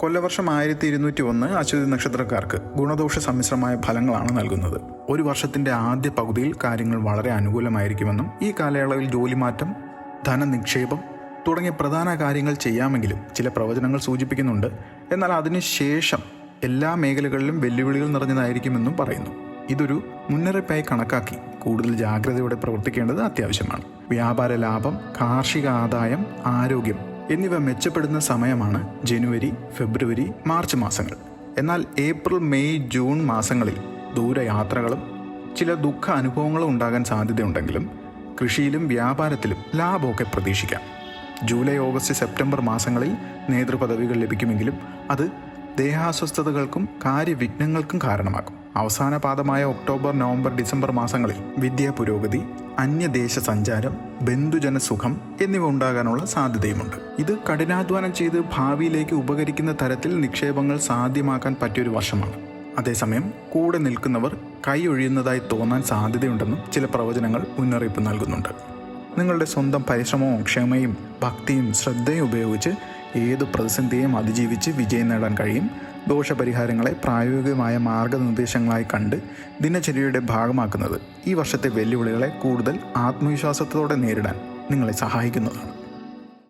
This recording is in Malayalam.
കൊല്ലവർഷം ആയിരത്തി ഇരുന്നൂറ്റി ഒന്ന് അശ്വതി നക്ഷത്രക്കാർക്ക് ഗുണദോഷ സമ്മിശ്രമായ ഫലങ്ങളാണ് നൽകുന്നത്. ഒരു വർഷത്തിന്റെ ആദ്യ പകുതിയിൽ കാര്യങ്ങൾ വളരെ അനുകൂലമായിരിക്കുമെന്നും ഈ കാലയളവിൽ ജോലിമാറ്റം ധനനിക്ഷേപം തുടങ്ങിയ പ്രധാന കാര്യങ്ങൾ ചെയ്യാമെങ്കിലും ചില പ്രവചനങ്ങൾ സൂചിപ്പിക്കുന്നുണ്ട്. എന്നാൽ അതിനുശേഷം എല്ലാ മേഖലകളിലും വെല്ലുവിളികൾ നിറഞ്ഞതായിരിക്കുമെന്നും പറയുന്നു. ഇതൊരു മുന്നറിയിപ്പായി കണക്കാക്കി കൂടുതൽ ജാഗ്രതയോടെ പ്രവർത്തിക്കേണ്ടത് അത്യാവശ്യമാണ്. വ്യാപാര ലാഭം കാർഷിക ആദായം ആരോഗ്യം എന്നിവ മെച്ചപ്പെടുന്ന സമയമാണ് ജനുവരി ഫെബ്രുവരി മാർച്ച് മാസങ്ങൾ. എന്നാൽ ഏപ്രിൽ മെയ് ജൂൺ മാസങ്ങളിൽ ദൂരയാത്രകളും ചില ദുഃഖ അനുഭവങ്ങളും ഉണ്ടാകാൻ സാധ്യതയുണ്ടെങ്കിലും കൃഷിയിലും വ്യാപാരത്തിലും ലാഭമൊക്കെ പ്രതീക്ഷിക്കാം. ജൂലൈ ഓഗസ്റ്റ് സെപ്റ്റംബർ മാസങ്ങളിൽ നേതൃപദവികൾ ലഭിക്കുമെങ്കിലും അത് ദേഹാസ്വസ്ഥതകൾക്കും കാര്യവിഘ്നങ്ങൾക്കും കാരണമാകും. അവസാന പാദമായ ഒക്ടോബർ നവംബർ ഡിസംബർ മാസങ്ങളിൽ വിദ്യാ പുരോഗതി അന്യദേശ സഞ്ചാരം ബന്ധുജന സുഖം എന്നിവ ഉണ്ടാകാനുള്ള സാധ്യതയുമുണ്ട്. ഇത് കഠിനാധ്വാനം ചെയ്ത് ഭാവിയിലേക്ക് ഉപകരിക്കുന്ന തരത്തിൽ നിക്ഷേപങ്ങൾ സാധ്യമാക്കാൻ പറ്റിയൊരു വർഷമാണ്. അതേസമയം കൂടെ നിൽക്കുന്നവർ കൈ ഒഴിയുന്നതായി തോന്നാൻ സാധ്യതയുണ്ടെന്നും ചില പ്രവചനങ്ങൾ മുന്നറിയിപ്പ് നൽകുന്നുണ്ട്. നിങ്ങളുടെ സ്വന്തം പരിശ്രമവും ക്ഷമയും ഭക്തിയും ശ്രദ്ധയും ഉപയോഗിച്ച് ഏത് പ്രതിസന്ധിയെയും അതിജീവിച്ച് വിജയം നേടാൻ കഴിയും. ദോഷപരിഹാരങ്ങളെ പ്രായോഗികമായ മാർഗനിർദ്ദേശങ്ങളായി കണ്ട് ദിനചര്യയുടെ ഭാഗമാക്കുന്നത് ഈ വർഷത്തെ വെല്ലുവിളികളെ കൂടുതൽ ആത്മവിശ്വാസത്തോടെ നേരിടാൻ നിങ്ങളെ സഹായിക്കുന്നതാണ്.